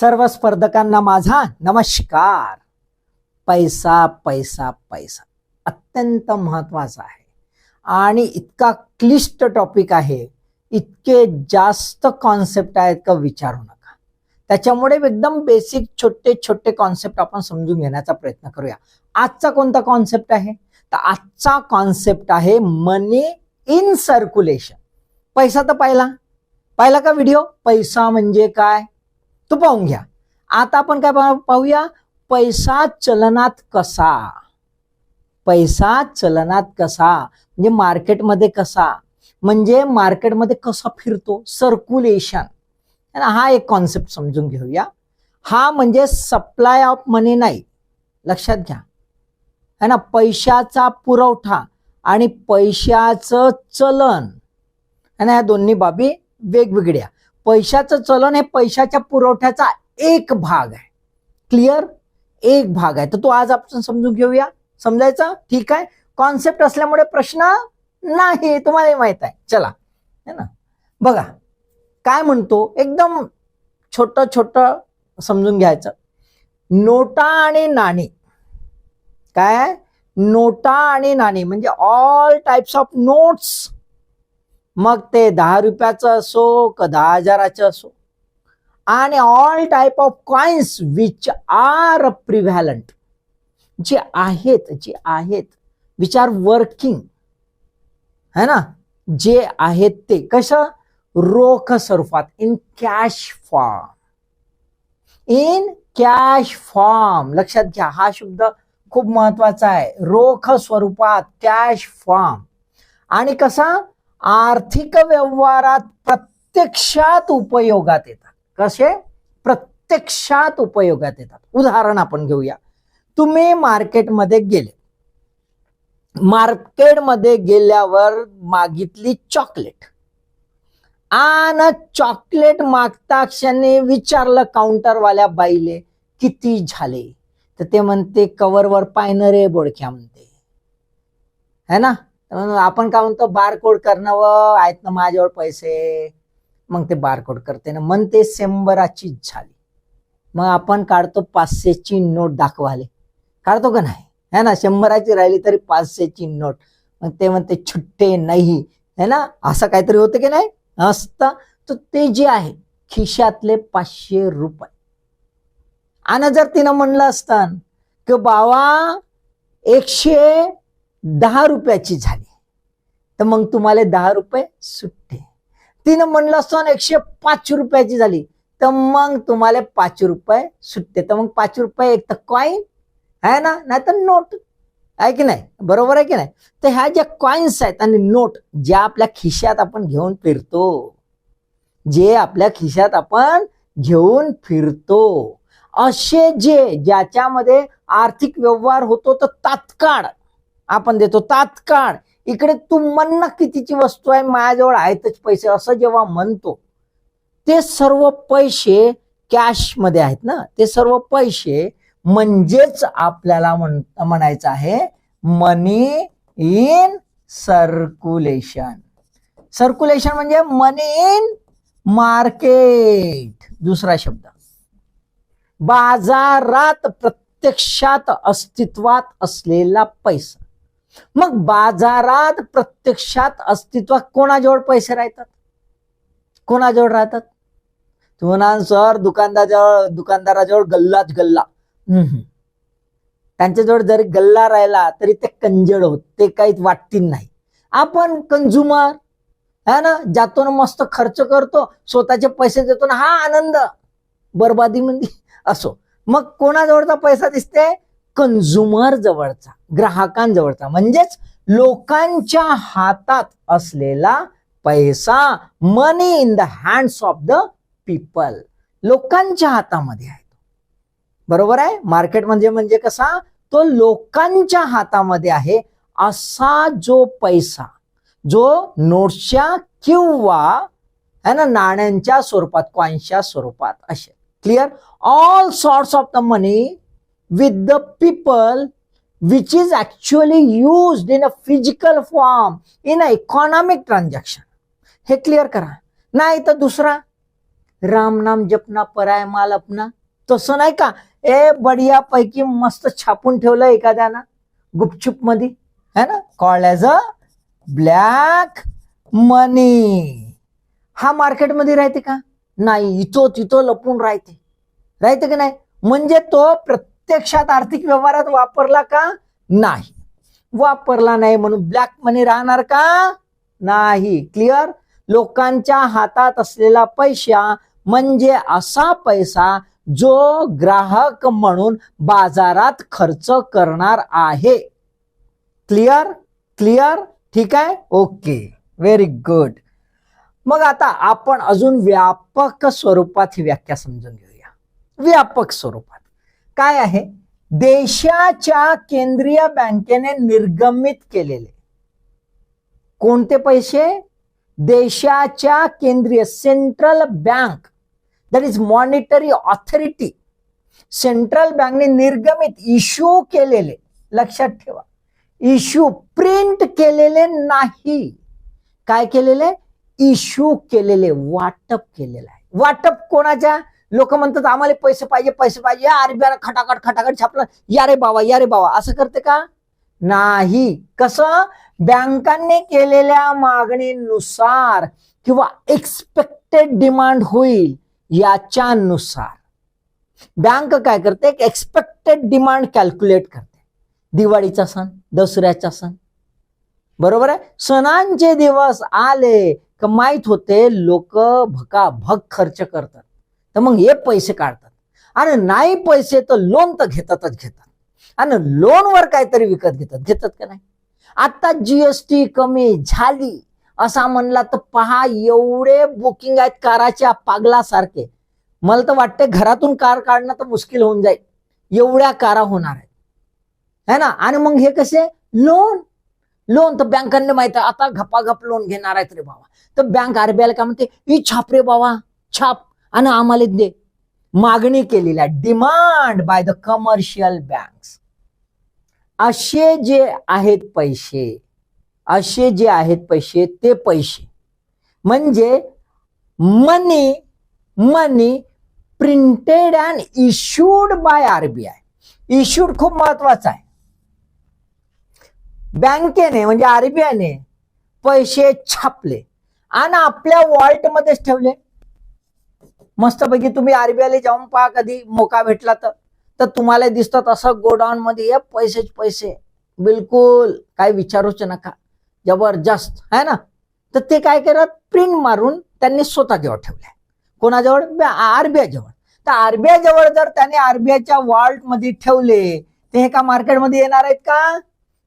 सर्व स्पर्धकांना माझा नमस्कार. पैसा पैसा पैसा. अत्यंत महत्त्वाचा आहे. आणि इतका क्लिष्ट टॉपिक आहे. इतके जास्त कॉन्सेप्ट आहेत का विचारू नका. त्याच्यामुळे एकदम बेसिक छोटे छोटे कॉन्सेप्ट आपण समजून घेण्याचा प्रयत्न करूया. आजचा कोणता कॉन्सेप्ट आहे? तर आजचा कॉन्सेप्ट आहे मनी इन सर्क्युलेशन पैसा तर पाहिला. पाहिला का व्हिडिओ पैसा म्हणजे काय? तो पाहून घ्या. आता आपण काय पाहू- पाहूया? पैसा चलनात कसा? पैसा चलनात कसा? म्हणजे मार्केटमध्ये कसा? म्हणजे मार्केटमध्ये कसा फिरतो? सर्क्युलेशन हा एक कॉन्सेप्ट समजून घेऊया. हा म्हणजे सप्लाय ऑफ मनी नाही. लक्षात घ्या. है ना? पैशाचा पुरवठा आणि पैशाचं चलन. है ना? या दोन्ही बाबी वेगवेगळ्या. पैशाचं चलन हे पैशाच्या पुरवठ्याचा एक भाग आहे. क्लिअर एक भाग आहे. तर तो आज आपण समजून घेऊया. समजायचा? ठीक आहे? कॉन्सेप्ट असल्यामुळे प्रश्न नाही तुम्हाला माहीत आहे. चला. है ना? बघा. काय म्हणतो? एकदम छोट छोट समजून घ्यायचं. नोटा आणि नाणी. काय नोटा आणि नाणी. म्हणजे ऑल टाइप्स ऑफ नोट्स मग ते दहा रुपयाचं असो का दहा हजाराचं असो. आणि all type of coins which are prevalent जे आहेत जे आहेत विच आर वर्किंग है ना? जे आहेत ते कसं? रोख स्वरूपात in cash form in cash form लक्षात घ्या हा शब्द खूप महत्त्वाचा आहे. रोख स्वरूपात कॅश फॉर्म आणि कसा? आर्थिक व्यवहारात प्रत्यक्षात उपयोगात येतात. कसे? प्रत्यक्षात उपयोगात येतात. उदाहरण आपण घेऊया. तुम्ही मार्केटमध्ये गेले. मार्केटमध्ये गेल्यावर मागितली चॉकलेट. आणि चॉकलेट मागता क्षणी विचारलं काउंटरवाल्या बाईले किती झाले? तर ते म्हणते कवरवर पायनरे बोडक्या म्हणते. है ना? म्हणून आपण काय म्हणतो बारकोड करणं व आहेत ना माझ्यावर पैसे. मग ते बारकोड करते ना. म्हणते शंभराची झाली. मग आपण काढतो पाचशेची नोट दाखवाले काढतो का नाही? है ना? शंभराची राहिली तरी पाचशेची नोट. मग ते म्हणते छुट्टे नाही. है ना? असं काहीतरी होतं की नाही? असतं. तर ते जे आहे खिशातले पाचशे रुपये. आणि जर तिनं म्हणलं असतं की बाबा एकशे दहा रुपयाची झाली. तर मग तुम्हाला दहा रुपये सुट्टे. तिनं म्हणलं असतं एकशे पाच रुपयाची झाली. तर मग तुम्हाला पाच रुपये सुट्टे. तर मग पाच रुपये एक तर कॉईन आहे ना? नाही तर नोट आहे की नाही? बरोबर आहे की नाही? तर ह्या ज्या कॉईन्स आहेत आणि नोट ज्या आपल्या खिशात आपण घेऊन फिरतो जे आपल्या खिशात आपण घेऊन फिरतो असे जे ज्याच्यामध्ये आर्थिक व्यवहार होतो तर तात्काळ आपण देतो. तात्काळ. इकडे तू म्हण कितीची वस्तू आहे माझ्याजवळ आहेतच पैसे असं जेव्हा म्हणतो ते सर्व पैसे कॅशमध्ये आहेत ना. ते सर्व पैसे म्हणजेच आपल्याला म्हण म्हणायचं आहे मनी इन सर्क्युलेशन सर्क्युलेशन म्हणजे मनी इन मार्केट दुसरा शब्द. बाजारात प्रत्यक्षात अस्तित्वात असलेला पैसा. मग बाजारात प्रत्यक्षात अस्तित्वात कोणाजवळ पैसे राहतात? कोणाजवळ राहतात? तुम्हाला सर दुकानदाराजवळ दुकानदाराजवळ गल्लाच गल्ला. त्यांच्याजवळ जरी गल्ला राहिला तरी ते कंजड होत ते काही वाटतील नाही. आपण कंझ्युमर है ना? जातो ना मस्त खर्च करतो स्वतःचे पैसे देतो ना हा आनंद. बरबादी म्हणजे असो. मग कोणाजवळचा पैसा दिसते? कंझ्युमर जवळचा. ग्राहकांजवळचा. म्हणजेच लोकांच्या हातात असलेला पैसा money in the hands of the people लोकांच्या हातामध्ये आहे बरोबर आहे? मार्केट म्हणजे म्हणजे कसा? तो लोकांच्या हातामध्ये आहे असा जो पैसा जो नोट्सच्या किंवा है ना नाण्यांच्या स्वरूपात कॉइन्सच्या स्वरूपात असे clear all sorts of the money with the people which is actually used in a physical form in a economic transaction हे क्लिअर करा. नाही तर दुसरा राम नाम जपना पराय माल अपना. तसं नाही का? ए बढिया पैकी मस्त छापून ठेवलं एखाद्यानं गुपचुपमध्ये है ना? Call as a black money हा मार्केटमध्ये राहते का? नाही इथं तिथं लपून राहते. राहते की नाही? म्हणजे तो प्रत्येक प्रत्यक्षात आर्थिक व्यवहारात वापरला का? नाही. वापरला नाही म्हणून ब्लॅक मनी राहणार का? नाही. क्लिअर लोकांच्या हातात असलेला पैसा म्हणजे असा पैसा जो ग्राहक म्हणून बाजारात खर्च करणार आहे. क्लिअर क्लिअर ठीक आहे? ओके व्हेरी गुड मग आता आपण अजून व्यापक स्वरूपात ही व्याख्या समजून घेऊया. व्यापक स्वरूपात. काय आहे? देशाच्या केंद्रीय बँकेने निर्गमित केलेले. कोणते पैसे? देशाच्या केंद्रीय central bank that is monetary authority central बँकने निर्गमित इश्यू केलेले. लक्षात ठेवा. इश्यू प्रिंट केलेले नाही. काय केलेले? इश्यू केलेले वाटप केलेलं आहे. वाटप कोणाच्या? लोक म्हणतात आम्हाला पैसे पाहिजे पैसे पाहिजे. आरबीआय खटाखट खटाखट छापलं. या रे बाबा या रे बाबा. असं करते का? नाही. कसं? बँकांनी केलेल्या मागणीनुसार किंवा एक्सपेक्टेड डिमांड होईल याच्यानुसार. बँक काय करते? एक्सपेक्टेड डिमांड कॅल्क्युलेट करते. दिवाळीचा सण दसऱ्याचा सण. बरोबर आहे? सणांचे दिवस आले का माहीत होते? लोक भकाभक खर्च करतात. तर मग हे पैसे काढतात. आणि नाही पैसे तर लोन तर घेतातच घेतात. आणि लोनवर काहीतरी विकत घेतात. घेतात का नाही? आता जीएसटी कमी झाली. असा म्हणला तर पहा एवढे बुकिंग आहेत काराच्या पागलासारखे. मला तर वाटते घरातून कार काढणं तर मुश्किल होऊन जाईल. एवढ्या कारा होणार आहेत. है ना? आणि मग हे कसे? लोन लोन तर बँकांना माहीत आहे. आता घपाघप लोन घेणार आहेत रे बाबा. तर बँक आरबीआयला काय म्हणते? ही छाप रे बाबा. छाप. आणि आम्हाला दे. मागणी केलेली आहे demand by the commercial banks असे जे आहेत पैसे असे जे आहेत पैसे ते पैसे. म्हणजे money money printed and issued by RBI issued खूप महत्त्वाचा आहे. बँकेने म्हणजे आरबीआयने पैसे छापले आणि आपल्या वॉल्टमध्येच ठेवले. मस्तपैकी तुम्ही आरबीआयला जाऊन पहा कधी मोका भेटला तर. तर तुम्हाला दिसतात असं गोडाऊन मध्ये ये पैसेच पैसे. बिलकुल काय विचारूच नका. जबरदस्त. है ना? तर ते काय करत? प्रिंट मारून त्यांनी स्वतःजवळ ठेवले कोणाजवळ? आरबीआय जवळ तर आरबीआय जवळ जर त्याने आरबीआयच्या वॉल्टमध्ये ठेवले ते हे का मार्केटमध्ये येणार आहेत का?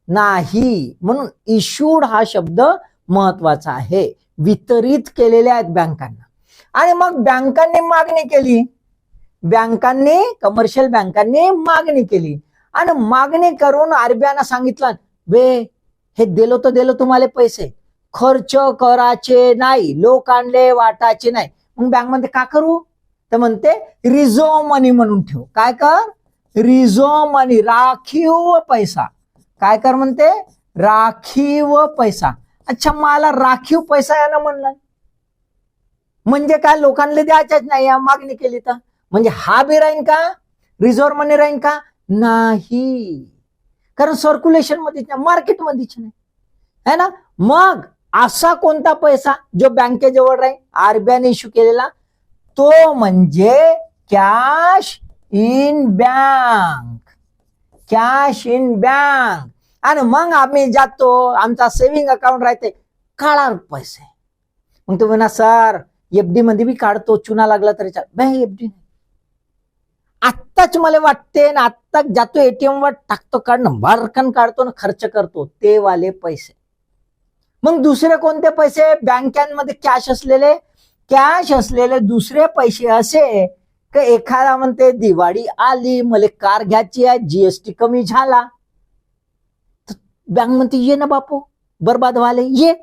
नाही. म्हणून इश्यूड हा शब्द महत्त्वाचा आहे. वितरित केलेले आहेत बँकांना. आणि मग बँकांनी मागणी केली. बँकांनी कमर्शियल बँकांनी मागणी केली. आणि मागणी करून आरबीआयनं सांगितलं वे हे दिलो तर दिलो तुम्हाला पैसे. खर्च करायचे नाही. लोक आणले वाटायचे नाही. मग बँक म्हणते का करू? तर म्हणते रिझर्व मनी म्हणून ठेव. काय कर? रिझर्व मनी राखीव पैसा. काय कर म्हणते? राखीव पैसा. अच्छा मला राखीव पैसा यानं म्हणलं. म्हणजे काय? लोकांना द्यायच्याच नाही या मागणी केली तर. म्हणजे हा बी राहीन का? रिझर्व्ह मनी राहीन का? नाही. कारण सर्क्युलेशन मध्येच नाही मार्केटमध्येच नाही. है ना? मग असा कोणता पैसा जो बँकेजवळ राहील आरबीआयने इश्यू केलेला तो म्हणजे cash in bank cash in bank आणि मग आम्ही जातो आमचा सेव्हिंग अकाउंट राहते काळार पैसे. मग तुम्ही ना सर एफडी मध्ये बी काढतो चुना लागला तरी चाल एफडी आत्ताच मला वाटते ना आत्ता जातो एटीएम वर टाकतो काढणं बारकन काढतो ना खर्च करतो. ते वाले पैसे. मग दुसरे कोणते पैसे? बँकांमध्ये कॅश असलेले. कॅश असलेले दुसरे पैसे असे की एखादा म्हणते दिवाळी आली मला कार घ्यायची आहे जीएसटी कमी झाला. तर बँक म्हणते ये ना बापू बरबाद व्हाले ये.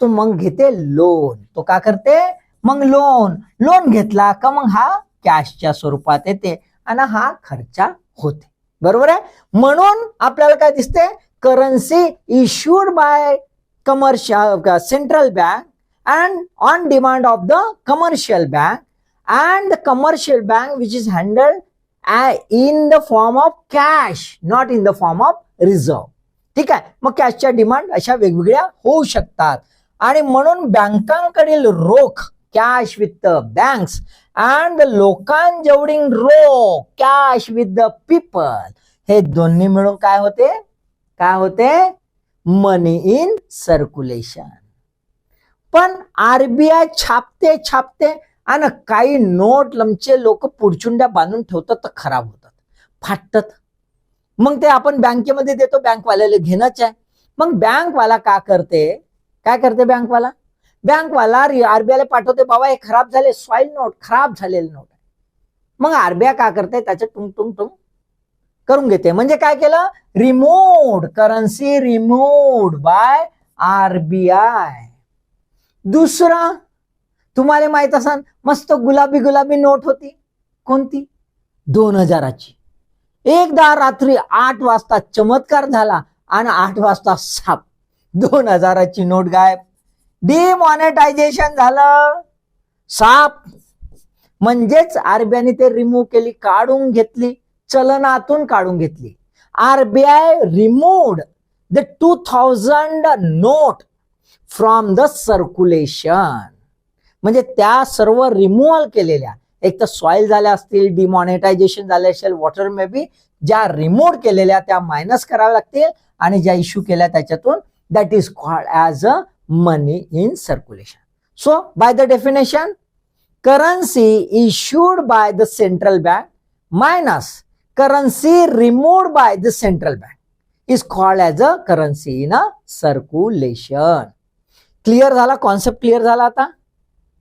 तो मग घेते लोन तो का करते? मग लोन लोन घेतला का मग हा कॅशच्या स्वरूपात येते आणि हा खर्चा होते. बरोबर आहे? म्हणून आपल्याला काय दिसते? Currency issued by commercial central bank and on demand of the commercial bank and the commercial bank which is handled in the form of cash not in the form of reserve ठीक आहे? मग कॅशच्या demand अशा वेगवेगळ्या होऊ शकतात. आणि म्हणून बँकांकडील रोख cash with the banks and लोकांजवळील रो कॅश विथ द पीपल हे दोन्ही मिळून काय होते? काय होते? मनी इन सर्क्युलेशन पण आरबीआय छापते छापते आणि काही नोट लमचे लोक पुडचुंड्या बांधून ठेवतात तर खराब होतात. फाटतात. मग ते आपण बँकेमध्ये देतो बँकवाल्याला घेणंच आहे. मग बँकवाला का करते? काय करते बँकवाला? बँकवाला आरबीआयला पाठवते बाबा हे खराब झाले सॉईल नोट खराब झालेले नोट मग आरबीआय का करते? त्याचं टुंग टुंग टुंग करून घेते. म्हणजे काय केलं? Removed currency removed by RBI दुसरा तुम्हाला माहीत असाल मस्त गुलाबी गुलाबी नोट होती. कोणती? दोन हजाराची. एकदा रात्री आठ वाजता चमत्कार झाला आणि आठ वाजता साप. दोन हजाराची नोट गायब. डिमॉनिटायझेशन झालं. साप. म्हणजेच आरबीआयने ते रिमूव्ह केली काढून घेतली चलनातून काढून घेतली. RBI removed the two thousand note from the circulation म्हणजे त्या सर्व रिमूव्हल केलेल्या. एक तर सॉईल झाल्या असतील डिमॉनिटायझेशन झाले असेल वॉटर मे बी ज्या रिमूव्ह केलेल्या त्या मायनस कराव्या लागतील आणि ज्या इश्यू केल्या त्याच्यातून that is called as a money in circulation. So, by the definition, currency issued by the central bank minus currency removed by the central bank is called as a currency in a circulation clear झाला concept clear झाला आता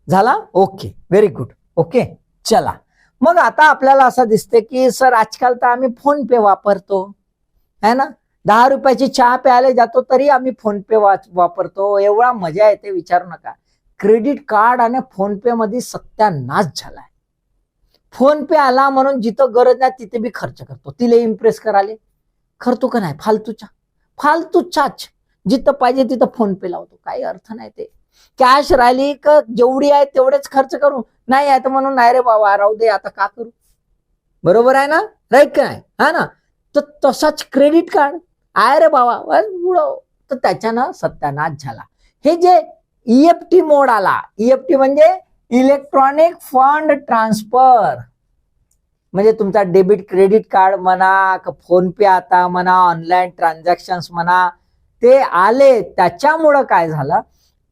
झाला okay very good okay चला मग आता आपल्याला असं दिसते की सर आजकाल तर आम्ही फोन पे वापरतो है ना दहा रुपयाची चहा प्यायला जातो तरी आम्ही फोन पे वापरतो. एवढा मजा येते विचारू नका. क्रेडिट कार्ड आणि फोन पे मध्ये सत्यानाश झालाय. फोन पे आला म्हणून जिथं गरज नाही तिथे बी खर्च करतो. तिला इम्प्रेस कराले. करतो का नाही? फालतूच्या. फालतूच्याच. जिथं पाहिजे तिथं फोन पे लावतो. काही अर्थ नाही ते. कॅश राहिली का जेवढी आहे तेवढेच खर्च करू. नाही आहे तर म्हणून नाही रे बाबा राहू दे आता का करू? बरोबर आहे ना? राईट का नाही? हा ना? तर तसाच क्रेडिट कार्ड. आहे रे बाबा बुडव. तर त्याच्यानं सत्यानाश झाला. हे जे ईएफटी मोड आला ईएफटी म्हणजे इलेक्ट्रॉनिक फंड ट्रान्सफर. म्हणजे तुमचा डेबिट क्रेडिट कार्ड म्हणा का फोन पे आता म्हणा ऑनलाईन ट्रान्झॅक्शन म्हणा ते आले. त्याच्यामुळं काय झालं?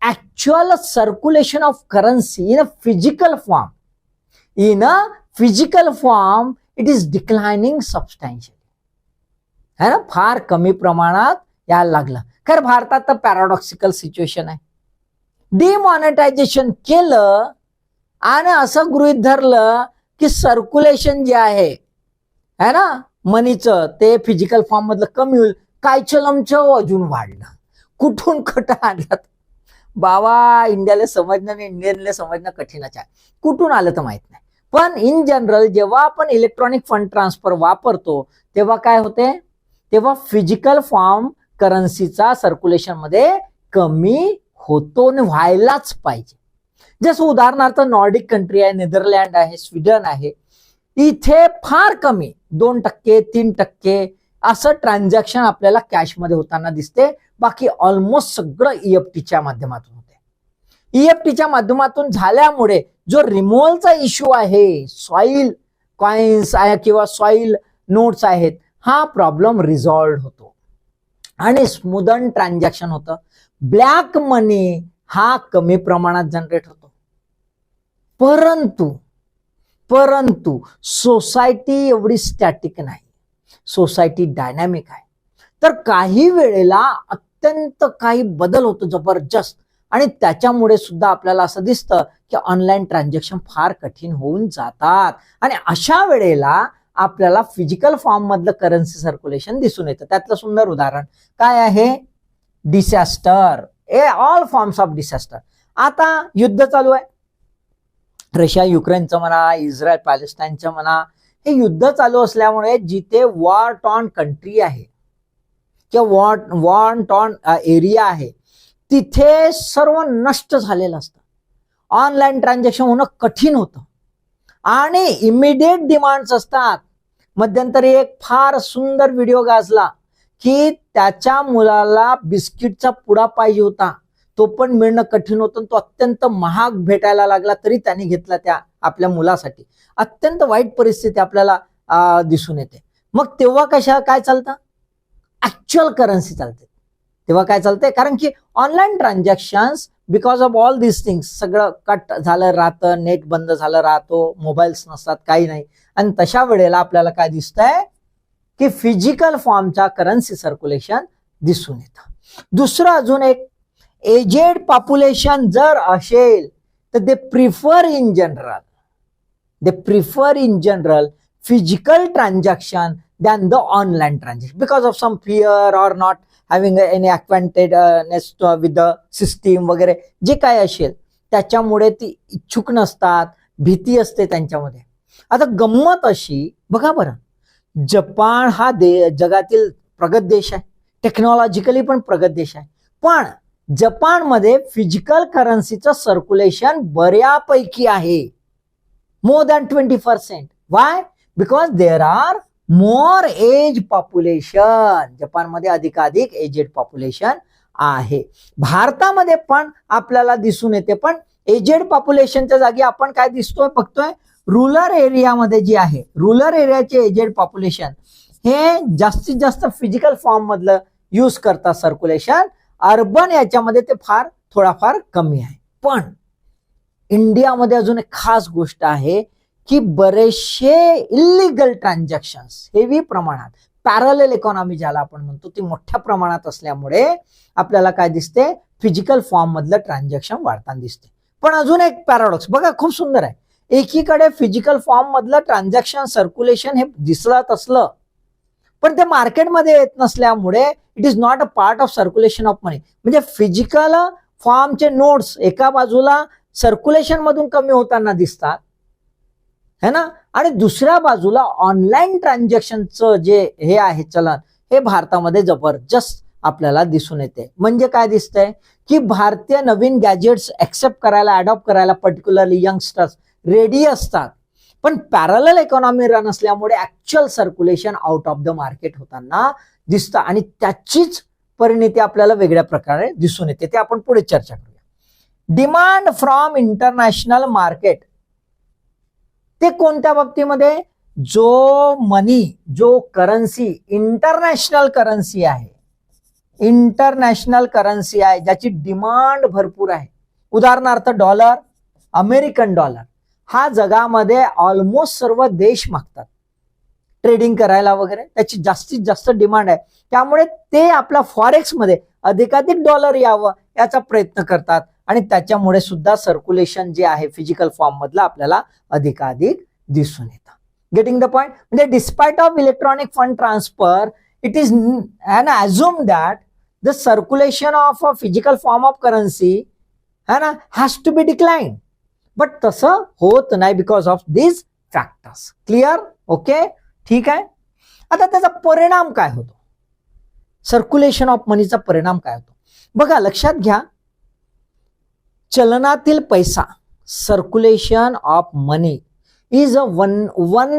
Actual circulation of currency in a physical form in a physical form it is declining substantial है ना? फार कमी प्रमाणात यायला लागलं. खरं भारतात तर पॅराडॉक्सिकल सिच्युएशन आहे. डिमॉनिटायझेशन केलं आणि असं गृहित धरलं की सर्क्युलेशन जे आहे है ना? मनीचं ते फिजिकल फॉर्म मधलं कमी होईल. कायचलमचं अजून वाढलं. कुठून कट आणलं? बाबा इंडियाला समजणं आणि इंडियनला समजणं कठीणच आहे. कुठून आलं तर माहीत नाही. पण इन जनरल जेव्हा आपण इलेक्ट्रॉनिक फंड ट्रान्सफर वापरतो तेव्हा काय होते? तेव्हा फिजिकल फॉर्म करन्सीचा सर्क्युलेशनमध्ये कमी होतो आणि व्हायलाच पाहिजे. जसं उदाहरणार्थ नॉर्डिक कंट्री आहे नेदरलँड आहे स्वीडन आहे. इथे फार कमी दोन टक्के तीन टक्के असं ट्रान्झॅक्शन आपल्याला कॅशमध्ये होताना दिसते. बाकी ऑलमोस्ट सगळं ईएफटीच्या माध्यमातून होते. ईएफटीच्या माध्यमातून झाल्यामुळे जो रिमोवलचा इश्यू आहे सॉईल कॉइन्स आहे किंवा सॉईल नोट्स आहेत हा प्रॉब्लेम रिझॉल्व होतो. आणि स्मुदन ट्रान्झॅक्शन होतं. ब्लॅक मनी हा कमी प्रमाणात जनरेट होतो. परंतु परंतु सोसायटी एवढी स्टॅटिक नाही. सोसायटी डायनॅमिक आहे. तर काही वेळेला अत्यंत काही बदल होतो जबरदस्त. आणि त्याच्यामुळे सुद्धा आपल्याला असं दिसतं की ऑनलाईन ट्रान्झॅक्शन फार कठीण होऊन जातात. आणि अशा वेळेला आपल्याला फिजिकल फॉर्म मधलं करन्सी सर्क्युलेशन दिसून येतं. त्यातलं सुंदर उदाहरण काय आहे? Disaster a all forms of disaster आता युद्ध चालू आहे. रशिया युक्रेनचं म्हणा इस्रायल पॅलेस्टाईनचं म्हणा हे युद्ध चालू असल्यामुळे जिथे वॉर टॉन कंट्री आहे किंवा वॉर वॉर टॉन एरिया आहे तिथे सर्व नष्ट झालेलं असतं. ऑनलाईन ट्रान्झॅक्शन होणं कठीण होतं. आणि इमिडिएट डिमांड्स असतात. मध्यंतरी एक फार सुंदर व्हिडिओ गाजला की त्याच्या मुलाला बिस्किटचा पुडा पाहिजे होता. तो पण मिळणं कठीण होतं तो अत्यंत महाग भेटायला लागला तरी त्याने घेतला त्या आपल्या मुलासाठी. अत्यंत वाईट परिस्थिती आपल्याला दिसून येते. मग तेव्हा कशा काय चालतं? ऍक्च्युअल करन्सी चालते. तेव्हा काय चालतंय? कारण की online transactions because of all this things सगळं कट झालं राहतं नेट बंद झालं राहतो मोबाईल्स नसतात काही नाही. आणि तशा वेळेला आपल्याला काय दिसतंय? की फिजिकल फॉर्मचा करन्सी सर्क्युलेशन दिसून येतं. दुसरं अजून एक एजेड पॉप्युलेशन जर असेल तर they prefer in general they prefer in general physical transaction than the online transaction because of some fear or not having any acquaintedness with the system वगैरे जे काय असेल त्याच्यामुळे ती इच्छुक नसतात भीती असते त्यांच्यामध्ये. आता गंमत अशी बघा बरं. जपान हा दे जगातील प्रगत देश आहे. टेक्नॉलॉजिकली पण प्रगत देश आहे. पण जपानमध्ये फिजिकल करन्सीचं सर्क्युलेशन बऱ्यापैकी आहे. More than twenty percent why because there are more age population जपानमध्ये अधिकाधिक एजेड पॉप्युलेशन आहे. भारतामध्ये पण आपल्याला दिसून येते पण एजेड पॉप्युलेशनच्या जागी आपण काय दिसतोय बघतोय? रुरल एरियामध्ये जी आहे रुरल एरियाचे एजेड पॉप्युलेशन हे जास्तीत जास्त फिजिकल फॉर्म मधलं यूज करतात सर्क्युलेशन अर्बन याच्यामध्ये ते फार थोडाफार कमी आहे. पण इंडियामध्ये अजून एक खास गोष्ट आहे की बरेचसे इलिगल ट्रान्झॅक्शन्स हेवी प्रमाणात पॅरल इकॉनॉमी ज्याला आपण म्हणतो ती मोठ्या प्रमाणात असल्यामुळे आपल्याला काय दिसते? फिजिकल फॉर्म मधलं ट्रान्झॅक्शन वाढताना दिसते. पण अजून एक पॅराडॉक्स बघा खूप सुंदर आहे. एकीकडे फिजिकल फॉर्म मधलं ट्रान्झॅक्शन सर्क्युलेशन हे दिसत असलं पण ते मार्केटमध्ये येत नसल्यामुळे it is not a part of circulation of money म्हणजे फिजिकल फॉर्मचे नोट्स एका बाजूला सर्क्युलेशन मधून कमी होताना दिसतात है ना? आणि दुसऱ्या बाजूला ऑनलाईन ट्रान्झॅक्शनचं जे हे आहे चलन हे भारतामध्ये जबरदस्त आपल्याला दिसून येते. म्हणजे काय दिसतंय? की भारतीय नवीन गॅजेट्स ऍक्सेप्ट करायला अडॉप्ट करायला पर्टिक्युलरली यंगस्टर्स रेडी असतात. पण पॅरल इकॉनॉमी रन असल्यामुळे actual circulation out of the market होताना दिसतं. आणि त्याचीच परिणिती आपल्याला वेगळ्या प्रकारे दिसून येते. ते आपण पुढे चर्चा करूया. डिमांड फ्रॉम इंटरनॅशनल मार्केट ते कोणत्या बाबतीमध्ये? जो मनी जो करन्सी इंटरनॅशनल करन्सी आहे. इंटरनॅशनल करन्सी आहे ज्याची डिमांड भरपूर आहे. उदाहरणार्थ डॉलर अमेरिकन डॉलर हा जगामध्ये ऑलमोस्ट सर्व देश मागतात. ट्रेडिंग करायला वगैरे त्याची जास्तीत जास्त डिमांड आहे. त्यामुळे ते आपल्या फॉरेक्समध्ये अधिकाधिक डॉलर यावं याचा प्रयत्न करतात. आणि त्याच्यामुळे सुद्धा सर्क्युलेशन जे आहे फिजिकल फॉर्म मधलं आपल्याला अधिकाधिक दिसून येतं. गेटिंग द पॉइंट म्हणजे despite of electronic fund transfer it is an assume that the circulation of a physical form of currency है ना has to be decline but तसं होत नाही because of this factors clear okay ठीक आहे? आता त्याचा परिणाम काय होतो? सर्क्युलेशन ऑफ मनीचा परिणाम काय होतो? बघा लक्षात घ्या. चलनातील पैसा circulation of money is a one one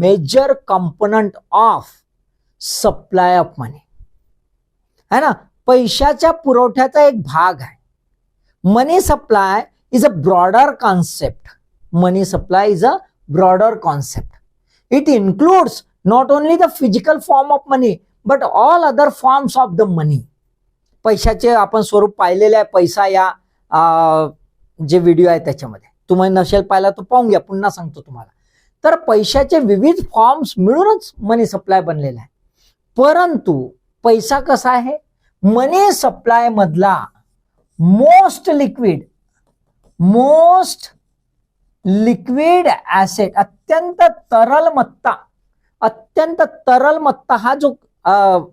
major component of supply of money है ना? पैशाच्या पुरवठ्याचा एक भाग आहे. Money supply is a broader concept money supply is a broader concept it includes not only the physical form of money but all other forms of the money पैशाचे आपण स्वरूप पाहिलेले आहे पैसा या जे व्हिडिओ आहे त्याच्यामध्ये. तुम्ही नसेल पाहिला तो पाहून घ्या पुन्हा सांगतो तुम्हाला. तर पैशाचे विविध फॉर्म्स मिळूनच मनी सप्लाय बनलेला आहे. परंतु पैसा कसा आहे? मनी सप्लाय मधला most liquid most liquid asset अत्यंत तरलमत्ता अत्यंत तरलमत्ता हा जो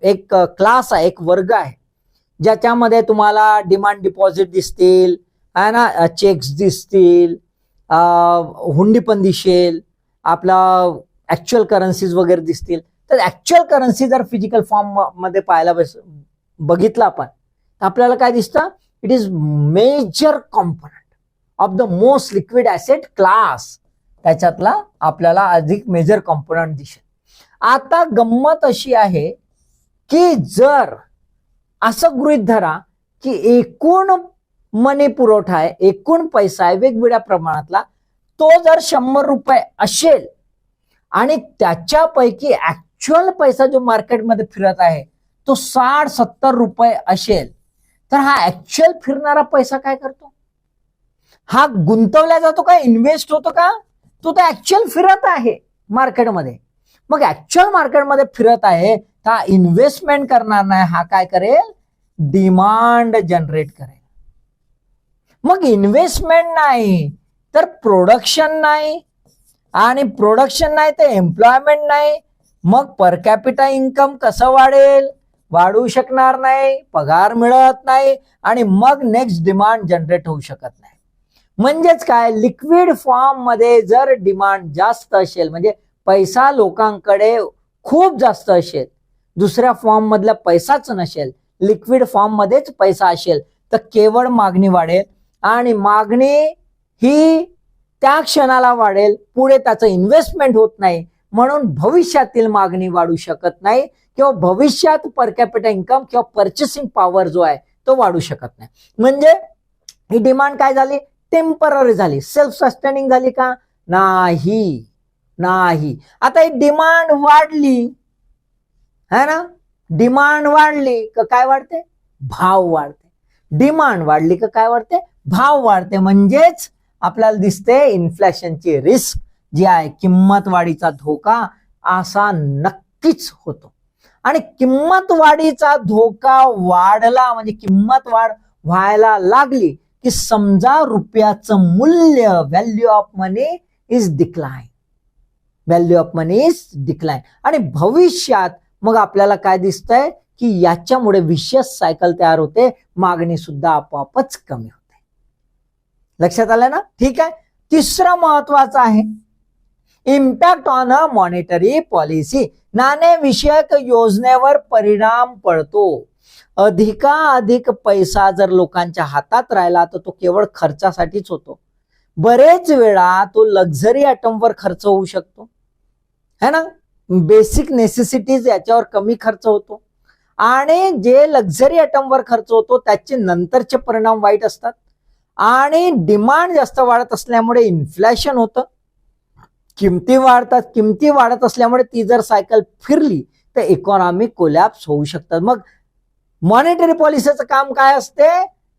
एक क्लास आहे एक वर्ग आहे. ज्याच्यामध्ये तुम्हाला डिमांड डिपॉझिट दिसतील आहे ना? चेक्स दिसतील हुंडी पण दिसेल आपला ॲक्च्युअल करन्सीज वगैरे दिसतील. तर ऍक्च्युअल करन्सी जर फिजिकल फॉर्ममध्ये पाहायला बस बघितलं आपण तर आपल्याला काय दिसतं? It is major component of the most liquid asset class त्याच्यातला आपल्याला अधिक मेजर कॉम्पोनंट दिसेल. आता गंमत अशी आहे की जर असं गृहित धरा की एकूण मनी पुरवठा आहे एकूण पैसा आहे वेगवेगळ्या प्रमाणातला तो जर शंभर रुपये असेल आणि त्याच्यापैकी ऍक्च्युअल पैसा जो मार्केटमध्ये फिरत आहे तो साठ सत्तर रुपये असेल तर हा ऍक्च्युअल फिरणारा पैसा काय करतो? हा गुंतवला जातो का इन्व्हेस्ट होतो का? तो तर ऍक्च्युअल फिरत आहे मार्केटमध्ये. मग ऍक्च्युअल मार्केटमध्ये फिरत आहे का हा इन्व्हेस्टमेंट करणार नाही हा काय करेल? डिमांड जनरेट करेल. मग इन्व्हेस्टमेंट नाही तर प्रोडक्शन नाही. आणि प्रोडक्शन नाही तर एम्प्लॉयमेंट नाही. मग पर कॅपिटा इन्कम कसं वाढेल? वाढू शकणार नाही पगार मिळत नाही आणि मग नेक्स्ट डिमांड जनरेट होऊ शकत नाही. म्हणजेच काय? लिक्विड फॉर्ममध्ये जर डिमांड जास्त असेल म्हणजे पैसा लोकांकडे खूप जास्त असेल दुसऱ्या फॉर्म मधला पैसाच नसेल लिक्विड फॉर्म मध्येच पैसा असेल तर केवळ मागणी वाढेल. आणि मागणी ही त्या क्षणाला वाढेल पुढे त्याचं इन्व्हेस्टमेंट होत नाही. म्हणून भविष्यातील मागणी वाढू शकत नाही किंवा भविष्यात पर कॅपिटल इन्कम किंवा पर्चेसिंग पॉवर जो आहे तो वाढू शकत नाही. म्हणजे ही डिमांड काय झाली? टेंपररी झाली. सेल्फ सस्टेनिंग झाली का? नाही. नाही. आता ही डिमांड वाढली है ना? डिमांड वाढली का काय वाढते? भाव वाढते. डिमांड वाढली का काय वाढते? भाव वाढते म्हणजेच आपल्याला दिसते इन्फ्लेशनची रिस्क जी आहे किंमत वाढीचा धोका असा नक्कीच होतो. आणि किंमत वाढीचा धोका वाढला म्हणजे किंमत वाढ व्हायला लागली की समजा रुपयाचं मूल्य value of money is decline value of money is decline आणि भविष्यात मग आपल्याला काय दिसतंय? की याच्यामुळे विशेष सायकल तयार होते. मागणी सुद्धा आपोआपच कमी होते. लक्षात आलं ना? ठीक आहे? तिसरं महत्वाचं आहे. Impact on a monetary policy नाणेविषयक योजनेवर परिणाम पडतो. अधिकाधिक पैसा जर लोकांच्या हातात राहिला तर तो केवळ खर्चासाठीच होतो. बरेच वेळा तो लक्झरी आयटमवर खर्च होऊ शकतो. है ना? बेसिक नेसेसिटीज याच्यावर कमी खर्च होतो. आणि जे लक्झरी आयटमवर खर्च होतो त्याचे नंतरचे परिणाम वाईट असतात. आणि डिमांड जास्त वाढत असल्यामुळे इन्फ्लॅशन होतं. किमती वाढतात किमती वाढत असल्यामुळे ती जर सायकल फिरली तर इकॉनॉमी कोलॅप्स होऊ शकतात. मग मॉनिटरी पॉलिसीचं काम काय असते?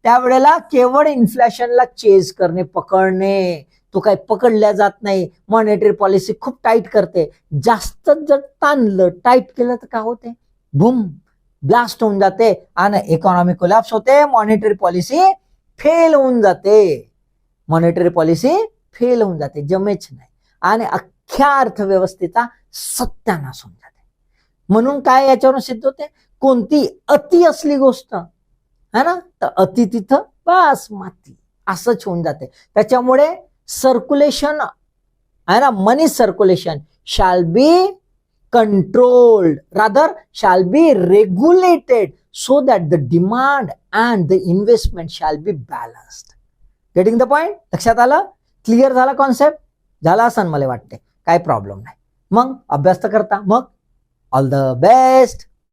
त्यावेळेला केवळ इन्फ्लॅशनला चेज करणे पकडणे. तो काय पकडल्या जात नाही. मॉनिटरी पॉलिसी खूप टाईट करते. जास्त जर ताणलं टाईट केलं तर काय होते? भूम ब्लास्ट होऊन जाते आणि इकॉनॉमी कोलॅप्स होते. मॉनिटरी पॉलिसी फेल होऊन जाते. मॉनिटरी पॉलिसी फेल होऊन जाते. जमेच नाही. आणि अख्ख्या अर्थव्यवस्थेचा सत्यानाश होऊन जाते. म्हणून काय याच्यावरून सिद्ध होते? कोणती अति असली गोष्ट है ना? तर अति तिथं बस माती असंच होऊन जाते. त्याच्यामुळे सर्क्युलेशन आहे ना? मनी सर्कुलेशन शाल be controlled rather shall be regulated so that the demand and the investment shall be balanced getting the point लक्षात आलं? क्लिअर झाला कॉन्सेप्ट झाला असं मला वाटते काय प्रॉब्लेम नाही. मग अभ्यास तर करता. मग ऑल द बेस्ट